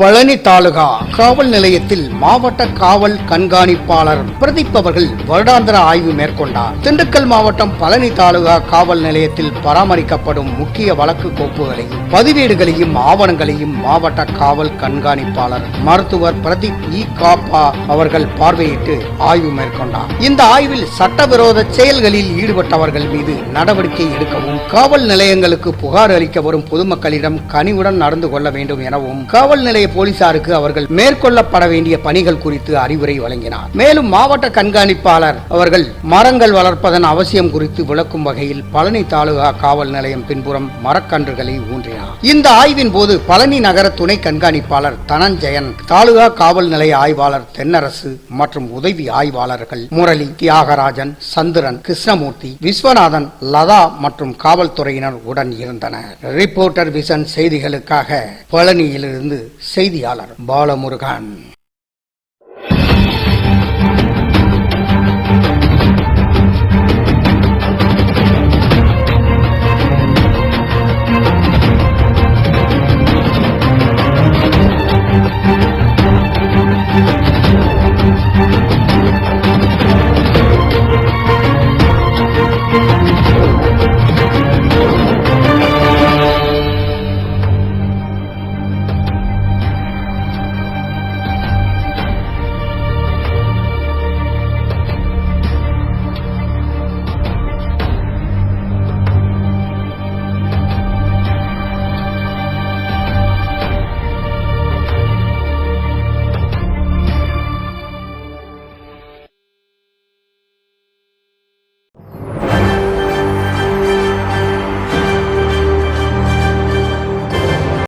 பழனி தாலுகா காவல் நிலையத்தில் மாவட்ட காவல் கண்காணிப்பாளர் பிரதீப் அவர்கள் வருடாந்திர ஆய்வு மேற்கொண்டார். திண்டுக்கல் மாவட்டம் பழனி தாலுகா காவல் நிலையத்தில் பராமரிக்கப்படும் முக்கிய வழக்கு கோப்புகளையும் பதிவேடுகளையும் ஆவணங்களையும் மாவட்ட காவல் கண்காணிப்பாளர் மருத்துவர் பிரதீப் இ. காப்பா அவர்கள் பார்வையிட்டு ஆய்வு மேற்கொண்டார். இந்த ஆய்வில் சட்டவிரோத செயல்களில் ஈடுபட்டவர்கள் மீது நடவடிக்கை எடுக்கவும் காவல் நிலையங்களுக்கு புகார் அளிக்க வரும் பொதுமக்களிடம் கனிவுடன் நடந்து கொள்ள வேண்டும் எனவும் காவல் நிலைய போலீசாருக்கு அவர்கள் மேற்கொள்ளப்பட வேண்டிய பணிகள் குறித்து அறிவுரை வழங்கினார். மேலும் மாவட்ட கண்காணிப்பாளர் அவர்கள் மரங்கள் வளர்ப்பதன் அவசியம் குறித்து விளக்கும் வகையில் பழனி தாலுகா காவல் நிலையம் பின்புறம் மரக்கன்றுகளை ஊன்றினார். இந்த ஆய்வின் போது பழனி நகர துணை கண்காணிப்பாளர் தனஞ்சயன் தாலுகா காவல் நிலைய ஆய்வாளர் தென்னரசு மற்றும் உதவி ஆய்வாளர்கள் முரளி தியாகராஜன் சந்திரன் கிருஷ்ணமூர்த்தி விஸ்வநாதன் லதா மற்றும் காவல்துறையினர் உடன் இருந்தனர். ரிப்போர்ட்டர் விசன் செய்திகளுக்காக பழனியிலிருந்து செய்தியாளர் பாலமுருகன்.